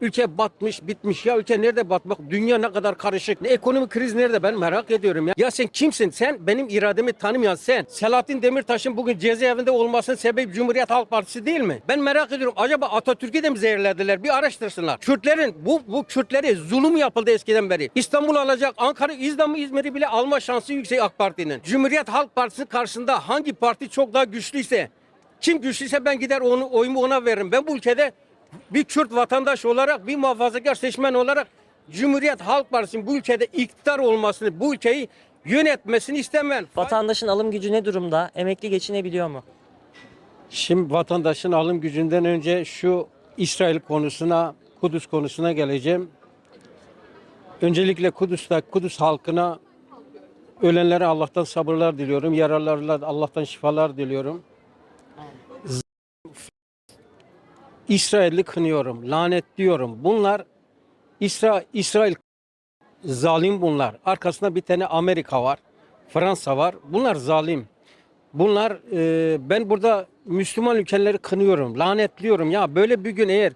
Ülke batmış, bitmiş. Ya ülke nerede batmak? Dünya ne kadar karışık. Ne ekonomik kriz nerede? Ben merak ediyorum ya. Ya sen kimsin? Sen benim irademi tanımayan sen. Selahattin Demirtaş'ın bugün cezaevinde olmasının sebebi Cumhuriyet Halk Partisi değil mi? Ben merak ediyorum. Acaba Atatürk'ü de mi zehirlediler? Bir araştırsınlar. Kürtlerin bu bu Kürtlere zulüm yapıldı eskiden beri. İstanbul alacak, Ankara, İzmir'i, İzmir'i bile alma şansı yüksek AK Parti'nin. Cumhuriyet Halk Partisi karşısında hangi parti çok daha güçlüyse kim güçlüyse ben gider onu oyumu ona veririm. Ben bu ülkede bir Kürt vatandaş olarak, bir muhafazakar seçmen olarak Cumhuriyet Halk Partisi'nin bu ülkede iktidar olmasını, bu ülkeyi yönetmesini istemem. Vatandaşın alım gücü ne durumda? Emekli geçinebiliyor mu? Şimdi vatandaşın alım gücünden önce şu İsrail konusuna, Kudüs konusuna geleceğim. Öncelikle Kudüs'te, Kudüs halkına ölenlere Allah'tan sabırlar diliyorum. Yaralılara Allah'tan şifalar diliyorum. İsrail'i kınıyorum, lanetliyorum. Bunlar İsra İsrail zalim bunlar. Arkasında bir tane Amerika var, Fransa var. Bunlar zalim. Bunlar e, ben burada Müslüman ülkeleri kınıyorum, lanetliyorum. Ya böyle bir gün eğer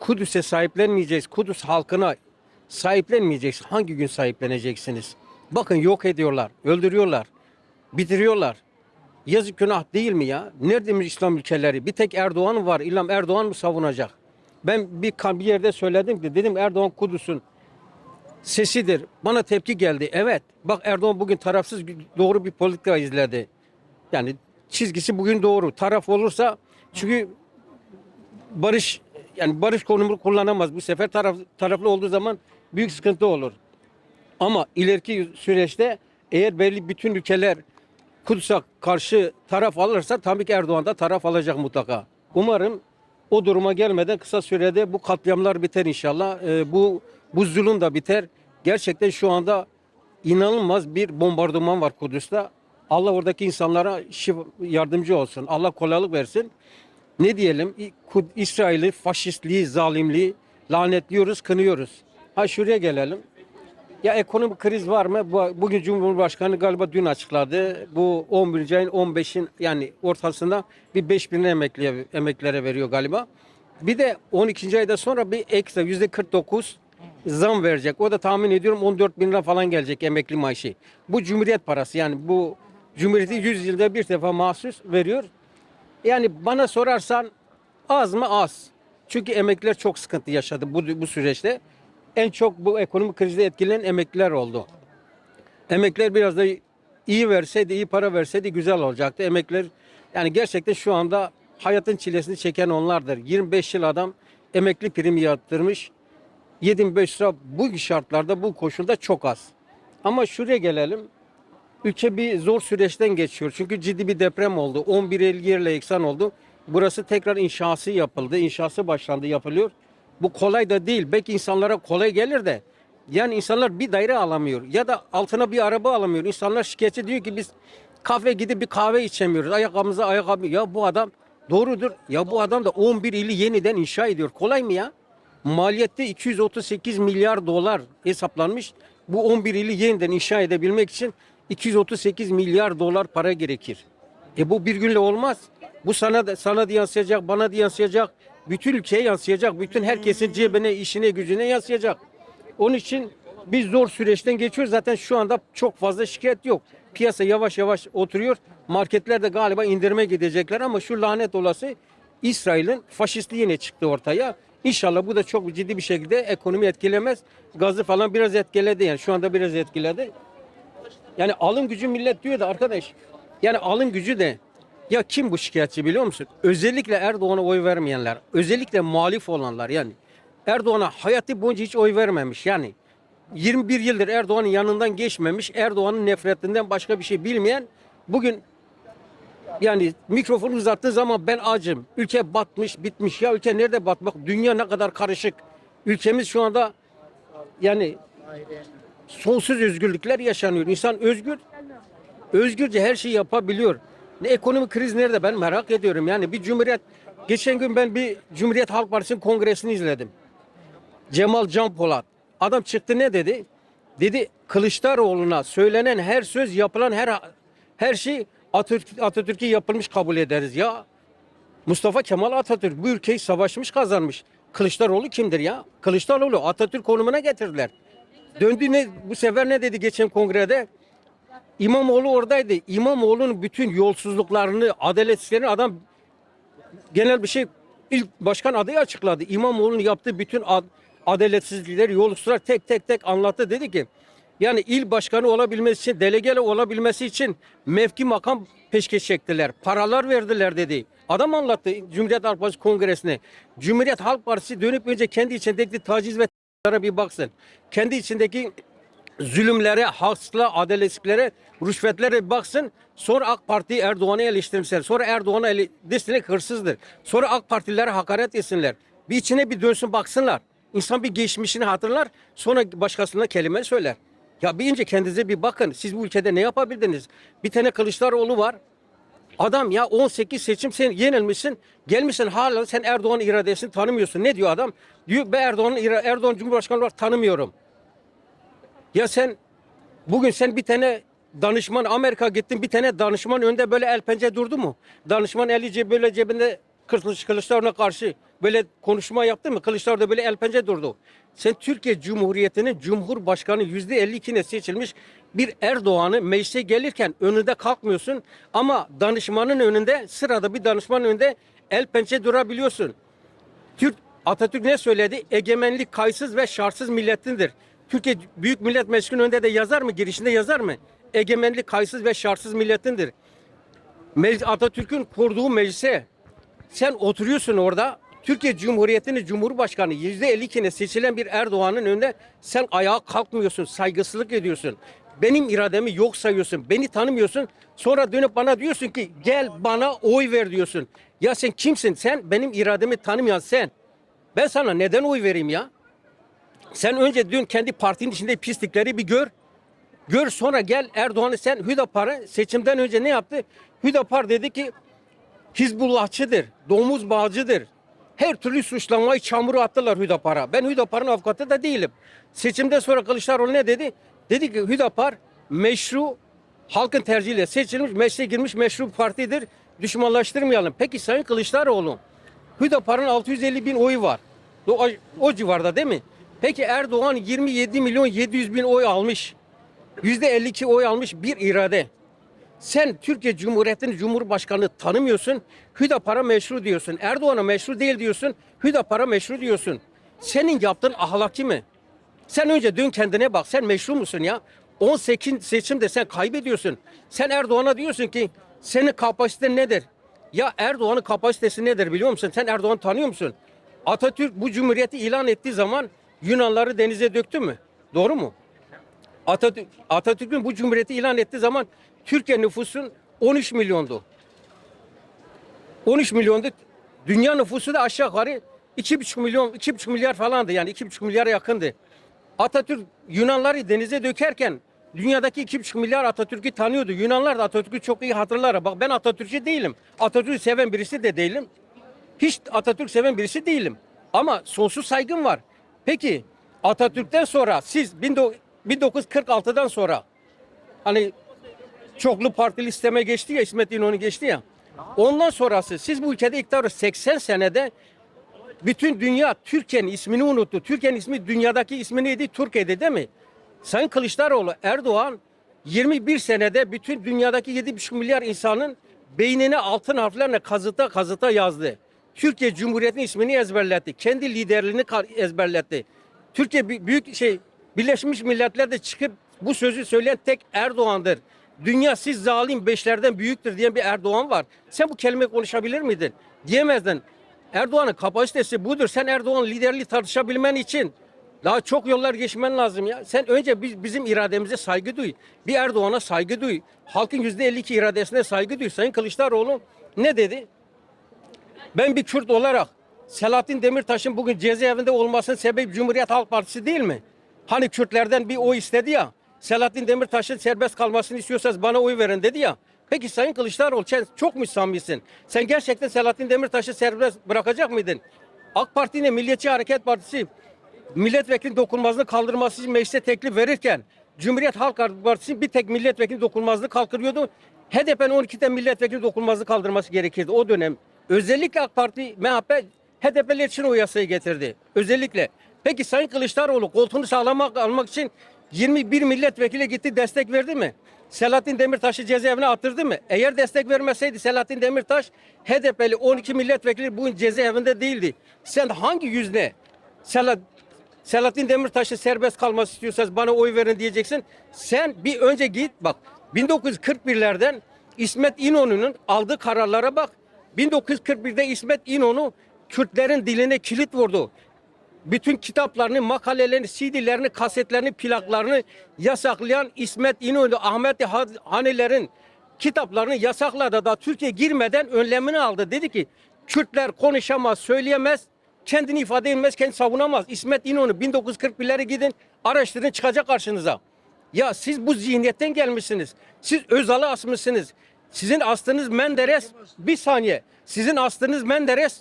Kudüs'e sahiplenmeyeceğiz, Kudüs halkına sahiplenmeyeceğiz. Hangi gün sahipleneceksiniz? Bakın yok ediyorlar, öldürüyorlar, bitiriyorlar. Yazık günah değil mi ya? Nerede İslam ülkeleri? Bir tek Erdoğan var. İlham Erdoğan mı savunacak? Ben bir, bir yerde söyledim ki dedim Erdoğan Kudüs'ün sesidir. Bana tepki geldi. Evet. Bak Erdoğan bugün tarafsız doğru bir politika izledi. Yani çizgisi bugün doğru. Taraf olursa çünkü barış yani barış konumu kullanamaz. Bu sefer taraf, taraflı olduğu zaman büyük sıkıntı olur. Ama ileriki süreçte eğer belli bütün ülkeler Kudüs'e karşı taraf alırsa tabii ki Erdoğan da taraf alacak mutlaka. Umarım o duruma gelmeden kısa sürede bu katliamlar biter inşallah. Ee, bu bu zulüm de biter. Gerçekten şu anda inanılmaz bir bombardıman var Kudüs'te. Allah oradaki insanlara yardımcı olsun. Allah kolaylık versin. Ne diyelim? İsrail'i faşistliği, zalimliği lanetliyoruz, kınıyoruz. Ha şuraya gelelim. Ya ekonomik kriz var mı? Bu- Bugün Cumhurbaşkanı galiba dün açıkladı. Bu 11. ayın 15'in yani ortasında bir 5 bin emekliye, emeklilere veriyor galiba. Bir de 12. ayda sonra bir ekstra yüzde 49 zam verecek. O da tahmin ediyorum 14 bin lira falan gelecek emekli maaşı. Bu cumhuriyet parası yani bu cumhuriyeti 100 yılda bir defa mahsus veriyor. Yani bana sorarsan az mı az. Çünkü emekliler çok sıkıntı yaşadı bu, bu süreçte. En çok bu ekonomik krizde etkilenen emekliler oldu. Emekliler biraz da iyi verseydi, iyi para verseydi güzel olacaktı. Emekliler yani gerçekten şu anda hayatın çilesini çeken onlardır. 25 yıl adam emekli primi yatırmış. 7500 lira bu şartlarda, bu koşulda çok az. Ama şuraya gelelim. Ülke bir zor süreçten geçiyor. Çünkü ciddi bir deprem oldu. 11 Eylül yerle eksan oldu. Burası tekrar inşası yapıldı. İnşası başlandı, yapılıyor. Bu kolay da değil. Belki insanlara kolay gelir de. Yani insanlar bir daire alamıyor. Ya da altına bir araba alamıyor. İnsanlar şikayetçi diyor ki biz kafe gidip bir kahve içemiyoruz. Ayakkabımıza ayakkabı. Ya bu adam doğrudur. Ya bu adam da 11 ili yeniden inşa ediyor. Kolay mı ya? Maliyette 238 milyar dolar hesaplanmış. Bu 11 ili yeniden inşa edebilmek için 238 milyar dolar para gerekir. E bu bir günle olmaz. Bu sana da sana da yansıyacak, bana da yansıyacak, bütün ülkeye yansıyacak, bütün herkesin cebine, işine, gücüne yansıyacak. Onun için biz zor süreçten geçiyoruz. Zaten şu anda çok fazla şikayet yok. Piyasa yavaş yavaş oturuyor. Marketlerde galiba indirime gidecekler ama şu lanet olası İsrail'in faşistliği yine çıktı ortaya. İnşallah bu da çok ciddi bir şekilde ekonomi etkilemez. Gazı falan biraz etkiledi yani şu anda biraz etkiledi. Yani alım gücü millet diyor da arkadaş. Yani alım gücü de ya kim bu şikayetçi biliyor musun? Özellikle Erdoğan'a oy vermeyenler, özellikle muhalif olanlar yani. Erdoğan'a hayatı boyunca hiç oy vermemiş yani. 21 yıldır Erdoğan'ın yanından geçmemiş, Erdoğan'ın nefretinden başka bir şey bilmeyen bugün yani mikrofonu uzattığı zaman ben acım. Ülke batmış, bitmiş. Ya ülke nerede batmak? Dünya ne kadar karışık. Ülkemiz şu anda yani sonsuz özgürlükler yaşanıyor. İnsan özgür, özgürce her şeyi yapabiliyor. Ne ekonomik kriz nerede ben merak ediyorum. Yani bir cumhuriyet, geçen gün ben bir Cumhuriyet Halk Partisi'nin kongresini izledim. Cemal Can Polat. Adam çıktı ne dedi? Dedi Kılıçdaroğlu'na söylenen her söz, yapılan her her şey Atatürk, Atatürk'e yapılmış kabul ederiz. Ya Mustafa Kemal Atatürk bu ülkeyi savaşmış kazanmış. Kılıçdaroğlu kimdir ya? Kılıçdaroğlu Atatürk konumuna getirdiler. Döndü ne bu sefer ne dedi geçen kongrede? İmamoğlu oradaydı. İmamoğlu'nun bütün yolsuzluklarını, adaletsizlerini adam genel bir şey ilk başkan adayı açıkladı. İmamoğlu'nun yaptığı bütün ad, adaletsizlikleri, yolsuzluklar tek tek tek anlattı. Dedi ki yani il başkanı olabilmesi için, delegeli olabilmesi için mevki makam peşkeş çektiler. Paralar verdiler dedi. Adam anlattı Cumhuriyet Halk Partisi kongresine. Cumhuriyet Halk Partisi dönüp önce kendi içindeki taciz ve bir baksın. Kendi içindeki zulümlere, haksızlığa, adaletsizliklere, rüşvetlere baksın. Sonra AK Parti Erdoğan'ı eleştirmişler. Sonra Erdoğan'a ele, desinler hırsızdır. Sonra AK Partililere hakaret etsinler. Bir içine bir dönsün baksınlar. İnsan bir geçmişini hatırlar. Sonra başkasına kelime söyler. Ya bir önce kendinize bir bakın. Siz bu ülkede ne yapabildiniz? Bir tane Kılıçdaroğlu var. Adam ya 18 seçim sen yenilmişsin. Gelmişsin hala sen Erdoğan iradesini tanımıyorsun. Ne diyor adam? Diyor ben Erdoğan'ın Erdoğan Cumhurbaşkanı olarak tanımıyorum. Ya sen bugün sen bir tane danışman Amerika gittin bir tane danışman önünde böyle el pençe durdu mu? Danışman eli ceb- böyle cebinde Kılıç, Kılıçdaroğlu'na karşı böyle konuşma yaptı mı? Kılıçdaroğlu da böyle el pençe durdu. Sen Türkiye Cumhuriyeti'nin Cumhurbaşkanı yüzde 52'ne seçilmiş bir Erdoğan'ı meclise gelirken önünde kalkmıyorsun ama danışmanın önünde sırada bir danışmanın önünde el pençe durabiliyorsun. Türk Atatürk ne söyledi? Egemenlik kaysız ve şartsız milletindir. Türkiye Büyük Millet Meclisi'nin önünde de yazar mı? Girişinde yazar mı? Egemenlik kaysız ve şartsız milletindir. Atatürk'ün kurduğu meclise sen oturuyorsun orada. Türkiye Cumhuriyeti'nin Cumhurbaşkanı %52'ne seçilen bir Erdoğan'ın önünde sen ayağa kalkmıyorsun, saygısızlık ediyorsun. Benim irademi yok sayıyorsun, beni tanımıyorsun. Sonra dönüp bana diyorsun ki gel bana oy ver diyorsun. Ya sen kimsin? Sen benim irademi tanımayan sen. Ben sana neden oy vereyim ya? Sen önce dün kendi partinin içinde pislikleri bir gör. Gör sonra gel Erdoğan'ı sen Hüdapar'ı seçimden önce ne yaptı? Hüdapar dedi ki Hizbullahçıdır, domuz bağcıdır. Her türlü suçlamayı çamuru attılar Hüdapar'a. Ben Hüdapar'ın avukatı da değilim. Seçimden sonra Kılıçdaroğlu ne dedi? Dedi ki Hüdapar meşru halkın tercihiyle seçilmiş, meclise girmiş meşru bir partidir. Düşmanlaştırmayalım. Peki Sayın Kılıçdaroğlu Hüdapar'ın 650 bin oyu var. O, o civarda değil mi? Peki Erdoğan 27 milyon 700 bin oy almış. %52 oy almış bir irade. Sen Türkiye Cumhuriyeti'nin Cumhurbaşkanı tanımıyorsun. Hüdapar'a meşru diyorsun. Erdoğan'a meşru değil diyorsun. Hüdapar'a meşru diyorsun. Senin yaptığın ahlaki mi? Sen önce dön kendine bak. Sen meşru musun ya? 18 seçimde sen kaybediyorsun. Sen Erdoğan'a diyorsun ki senin kapasiten nedir? Ya Erdoğan'ın kapasitesi nedir biliyor musun? Sen Erdoğan'ı tanıyor musun? Atatürk bu cumhuriyeti ilan ettiği zaman Yunanları denize döktü mü? Doğru mu? Atatürk, Atatürk'ün bu cumhuriyeti ilan ettiği zaman Türkiye nüfusun 13 milyondu. 13 milyondu. Dünya nüfusu da aşağı yukarı 2,5 milyon, 2,5 milyar falandı yani 2,5 milyara yakındı. Atatürk Yunanları denize dökerken dünyadaki 2,5 milyar Atatürk'ü tanıyordu. Yunanlar da Atatürk'ü çok iyi hatırlar. Bak ben Atatürkçü değilim. Atatürk'ü seven birisi de değilim. Hiç Atatürk seven birisi değilim. Ama sonsuz saygım var. Peki Atatürk'ten sonra siz 1946'dan sonra hani çoklu partili sisteme geçti ya İsmet İnönü geçti ya. Ondan sonrası siz bu ülkede iktidarı 80 senede bütün dünya Türkiye'nin ismini unuttu. Türkiye'nin ismi dünyadaki ismi neydi? Türkiye'de değil mi? Sayın Kılıçdaroğlu, Erdoğan 21 senede bütün dünyadaki 7,5 milyar insanın beynine altın harflerle kazıta kazıta yazdı. Türkiye Cumhuriyeti'nin ismini ezberletti. Kendi liderliğini ezberletti. Türkiye bü- büyük şey Birleşmiş Milletler'de çıkıp bu sözü söyleyen tek Erdoğan'dır. Dünya siz zalim beşlerden büyüktür diyen bir Erdoğan var. Sen bu kelime konuşabilir miydin? Diyemezdin. Erdoğan'ın kapasitesi budur. Sen Erdoğan liderliği tartışabilmen için daha çok yollar geçmen lazım ya. Sen önce biz, bizim irademize saygı duy. Bir Erdoğan'a saygı duy. Halkın yüzde 52 iradesine saygı duy. Sayın Kılıçdaroğlu ne dedi? Ben bir Kürt olarak Selahattin Demirtaş'ın bugün cezaevinde olmasının sebebi Cumhuriyet Halk Partisi değil mi? Hani Kürtlerden bir oy istedi ya. Selahattin Demirtaş'ın serbest kalmasını istiyorsanız bana oy verin dedi ya. Peki Sayın Kılıçdaroğlu sen çok mu samimisin? Sen gerçekten Selahattin Demirtaş'ı serbest bırakacak mıydın? AK Parti'ne Milliyetçi Hareket Partisi milletvekili dokunmazlığı kaldırması için meclise teklif verirken Cumhuriyet Halk Partisi bir tek milletvekili dokunmazlığı kaldırıyordu. HDP'nin 12'de milletvekili dokunmazlığı kaldırması gerekirdi o dönem. Özellikle AK Parti, MHP HDP'ler için o yasayı getirdi. Özellikle. Peki Sayın Kılıçdaroğlu koltuğunu sağlamak almak için 21 milletvekili gitti destek verdi mi? Selahattin Demirtaş'ı cezaevine attırdı mı? Eğer destek vermeseydi Selahattin Demirtaş HDP'li 12 milletvekili bugün cezaevinde değildi. Sen hangi yüzle Selahat Selahattin Demirtaş'ı serbest kalması istiyorsanız bana oy verin diyeceksin. Sen bir önce git bak 1941'lerden İsmet İnönü'nün aldığı kararlara bak. 1941'de İsmet İnönü Kürtlerin diline kilit vurdu. Bütün kitaplarını, makalelerini, CD'lerini, kasetlerini, plaklarını yasaklayan İsmet İnönü, Ahmet Hanilerin kitaplarını yasakladı da Türkiye girmeden önlemini aldı. Dedi ki Kürtler konuşamaz, söyleyemez, kendini ifade edemez, kendini savunamaz. İsmet İnönü 1941'lere gidin, araştırın çıkacak karşınıza. Ya siz bu zihniyetten gelmişsiniz. Siz Özal'ı asmışsınız. Sizin aslınız Menderes. Bir saniye. Sizin aslınız Menderes.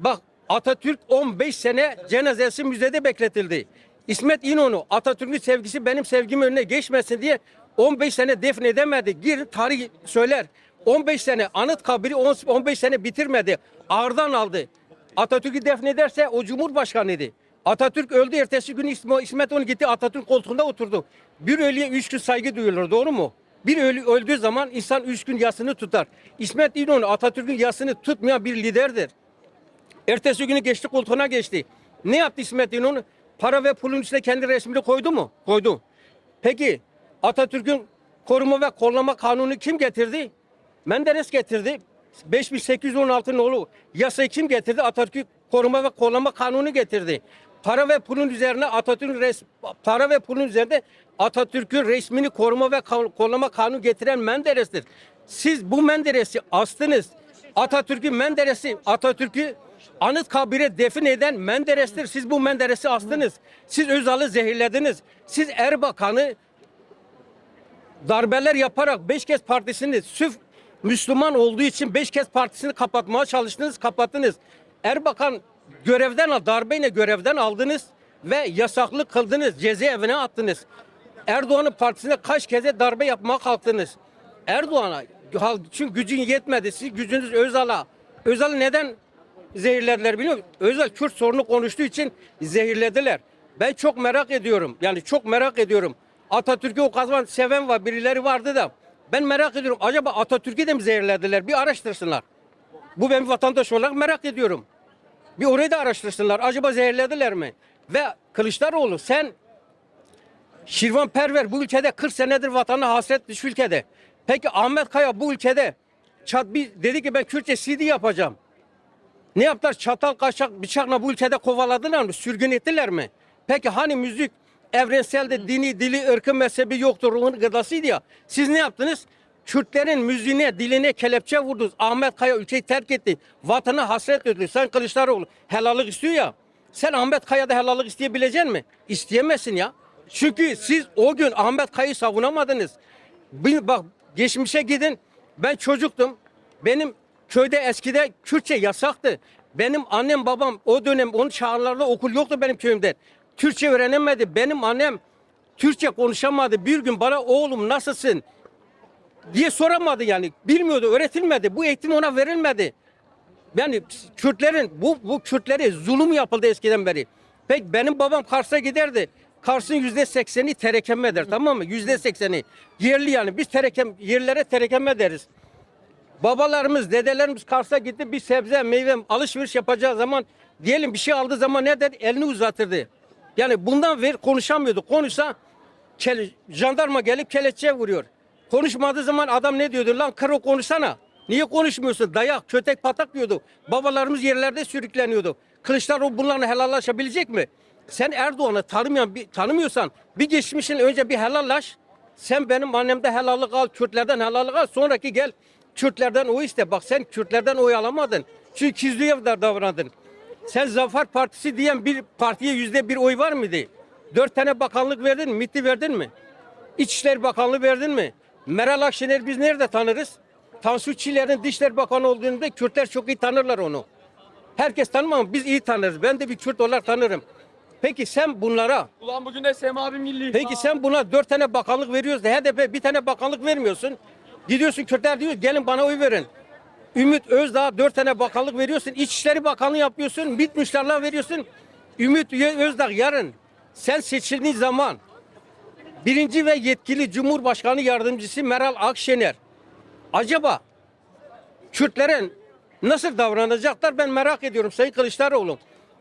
Bak Atatürk 15 sene cenazesi müzede bekletildi. İsmet İnönü Atatürk'ün sevgisi benim sevgimin önüne geçmesin diye 15 sene defnedemedi. Gir tarih söyler. 15 sene anıt kabri 15 sene bitirmedi. Ağırdan aldı. Atatürk'ü defnederse o Cumhurbaşkanıydı. Atatürk öldü ertesi gün İsmet, onu gitti Atatürk koltuğunda oturdu. Bir ölüye üç gün saygı duyulur doğru mu? Bir ölü öldüğü zaman insan üç gün yasını tutar. İsmet İnönü Atatürk'ün yasını tutmayan bir liderdir. Ertesi günü geçti koltuğuna geçti. Ne yaptı İsmet İnönü? Para ve pulun içine kendi resmini koydu mu? Koydu. Peki Atatürk'ün koruma ve kollama kanunu kim getirdi? Menderes getirdi. 5816 nolu yasayı kim getirdi? Atatürk koruma ve kollama kanunu getirdi. Para ve pulun üzerine Atatürk'ün res, para ve pulun üzerinde Atatürk'ün resmini koruma ve kollama kanunu getiren Menderes'tir. Siz bu Menderes'i astınız. Atatürk'ün Menderes'i, Atatürk'ü anıt kabire defin eden Menderes'tir. Siz bu Menderes'i astınız. Siz Özal'ı zehirlediniz. Siz Erbakan'ı darbeler yaparak beş kez partisini sırf Müslüman olduğu için beş kez partisini kapatmaya çalıştınız, kapattınız. Erbakan görevden al, darbeyle görevden aldınız ve yasaklı kıldınız, cezaevine attınız. Erdoğan'ın partisine kaç kez darbe yapmaya kalktınız. Erdoğan'a çünkü gücün yetmedi. Siz gücünüz Özal'a. Özal'ı neden zehirlediler biliyor musun? Özal Kürt sorunu konuştuğu için zehirlediler. Ben çok merak ediyorum. Yani çok merak ediyorum. Atatürk'ü o zaman seven var, birileri vardı da. Ben merak ediyorum. Acaba Atatürk'ü de mi zehirlediler? Bir araştırsınlar. Bu ben bir vatandaş olarak merak ediyorum. Bir orayı da araştırsınlar. Acaba zehirlediler mi? Ve Kılıçdaroğlu sen Şirvan Perver bu ülkede 40 senedir vatanı hasret şu ülkede. Peki Ahmet Kaya bu ülkede çat bir dedi ki ben Kürtçe CD yapacağım. Ne yaptılar? Çatal kaşak bıçakla bu ülkede kovaladılar mı? Sürgün ettiler mi? Peki hani müzik evrenselde dini, dili, ırkı, mezhebi yoktur, ruhun gıdasıydı ya. Siz ne yaptınız? Kürtlerin müziğine, diline kelepçe vurdunuz. Ahmet Kaya ülkeyi terk etti. Vatanı hasret etti. Sen Kılıçdaroğlu helallik istiyor ya. Sen Ahmet Kaya'da helallik isteyebilecek mi? İsteyemezsin ya. Çünkü siz o gün Ahmet Kaya'yı savunamadınız. Bir, bak geçmişe gidin. Ben çocuktum. Benim köyde eskide Kürtçe yasaktı. Benim annem babam o dönem onun çağrılarda okul yoktu benim köyümde. Türkçe öğrenemedi. Benim annem Türkçe konuşamadı. Bir gün bana oğlum nasılsın diye soramadı yani. Bilmiyordu, öğretilmedi. Bu eğitim ona verilmedi. Yani Kürtlerin bu bu Kürtlere zulüm yapıldı eskiden beri. Peki benim babam Kars'a giderdi. Kars'ın yüzde sekseni terekeme eder tamam mı? Yüzde sekseni yerli yani. Biz terekem, yerlere terekeme deriz. Babalarımız, dedelerimiz Kars'a gitti bir sebze, meyve alışveriş yapacağı zaman diyelim bir şey aldığı zaman ne dedi? Elini uzatırdı. Yani bundan ver konuşamıyordu. Konuşsa jandarma gelip kelepçe vuruyor. Konuşmadığı zaman adam ne diyordu? Lan karo konuşsana. Niye konuşmuyorsun? Dayak, kötek, patak diyordu. Babalarımız yerlerde sürükleniyordu. Kılıçdaroğlu bunlarla helallaşabilecek mi? Sen Erdoğan'ı tanımayan, bir, tanımıyorsan bir geçmişin önce bir helallaş. Sen benim annemde helallik al, Kürtlerden helallik al. Sonraki gel Kürtlerden oy iste. Bak sen Kürtlerden oy alamadın. Çünkü Kizliyev davrandın. Sen Zafer Partisi diyen bir partiye yüzde bir oy var mıydı? Dört tane bakanlık verdin mi? MİT'i verdin mi? İçişleri Bakanlığı verdin mi? Meral Akşener biz nerede tanırız? Tansu Çiller'in Dışişleri Bakanı olduğunda Kürtler çok iyi tanırlar onu. Herkes tanımam ama biz iyi tanırız. Ben de bir Kürt olarak tanırım. Peki sen bunlara, Ulan bugün de Semavi Milli. peki sen buna dört tane bakanlık veriyoruz da HDP bir tane bakanlık vermiyorsun. Gidiyorsun Kürtler diyor gelin bana oy verin. Ümit Özdağ dört tane bakanlık veriyorsun. İçişleri Bakanlığı yapıyorsun. MİT müşteriler veriyorsun. Ümit Özdağ yarın sen seçildiğin zaman birinci ve yetkili Cumhurbaşkanı Yardımcısı Meral Akşener acaba Kürtlerin nasıl davranacaklar ben merak ediyorum Sayın Kılıçdaroğlu.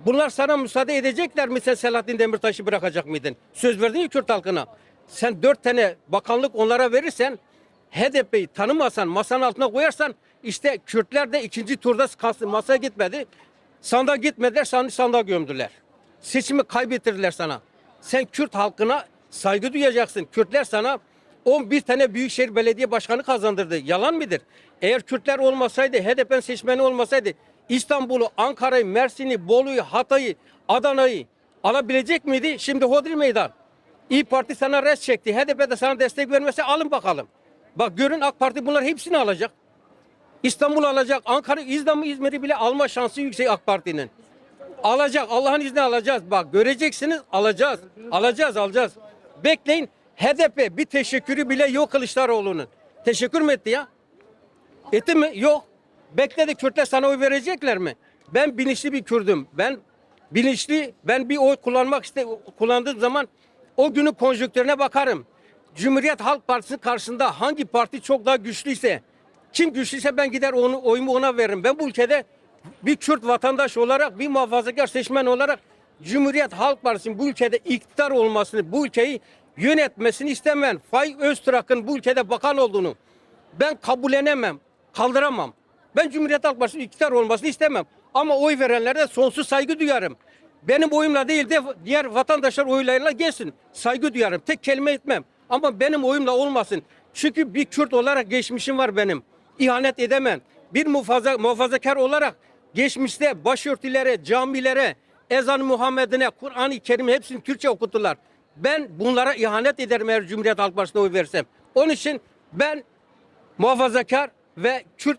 Bunlar sana müsaade edecekler mi sen Selahattin Demirtaş'ı bırakacak mıydın? Söz verdin ya Kürt halkına. Sen dört tane bakanlık onlara verirsen HDP'yi tanımasan masanın altına koyarsan işte Kürtler de ikinci turda masaya gitmedi. Sandığa gitmediler sandığı sandığa gömdüler. Seçimi kaybettirdiler sana. Sen Kürt halkına saygı duyacaksın. Kürtler sana 11 tane Büyükşehir Belediye Başkanı kazandırdı. Yalan mıdır? Eğer Kürtler olmasaydı, HDP'nin seçmeni olmasaydı İstanbul'u, Ankara'yı, Mersin'i, Bolu'yu, Hatay'ı, Adana'yı alabilecek miydi? Şimdi Hodri Meydan. İyi Parti sana res çekti. HDP de sana destek vermese alın bakalım. Bak görün AK Parti bunlar hepsini alacak. İstanbul alacak. Ankara, İzmir'i, İzmir'i bile alma şansı yüksek AK Parti'nin. Alacak. Allah'ın izniyle alacağız. Bak göreceksiniz alacağız. Alacağız alacağız. Bekleyin. HDP bir teşekkürü bile yok Kılıçdaroğlu'nun. Teşekkür mü etti ya? Etti mi? Yok. Bekledi Kürtler sana oy verecekler mi? Ben bilinçli bir Kürdüm. Ben bilinçli, ben bir oy kullanmak iste kullandığım zaman o günün konjonktürüne bakarım. Cumhuriyet Halk Partisi karşısında hangi parti çok daha güçlüyse, kim güçlüyse ben gider onu oyumu ona veririm. Ben bu ülkede bir Kürt vatandaş olarak, bir muhafazakar seçmen olarak Cumhuriyet Halk Partisi'nin bu ülkede iktidar olmasını, bu ülkeyi yönetmesini istemem. Fay Öztrak'ın bu ülkede bakan olduğunu ben kabullenemem, kaldıramam. Ben Cumhuriyet Halk Partisi'nin iktidar olmasını istemem. Ama oy verenlere sonsuz saygı duyarım. Benim oyumla değil de diğer vatandaşlar oylarıyla gelsin. Saygı duyarım. Tek kelime etmem. Ama benim oyumla olmasın. Çünkü bir Kürt olarak geçmişim var benim. İhanet edemem. Bir muhafaza, muhafazakar olarak geçmişte başörtülere, camilere, ezan Muhammed'ine, Kur'an-ı Kerim hepsini Türkçe okuttular. Ben bunlara ihanet ederim eğer Cumhuriyet Halk Partisi'ne oy versem. Onun için ben muhafazakar ve Kürt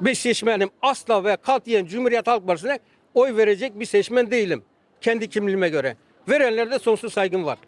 bir seçmenim. Asla ve katiyen Cumhuriyet Halk Partisi'ne oy verecek bir seçmen değilim. Kendi kimliğime göre. Verenlerde sonsuz saygım var.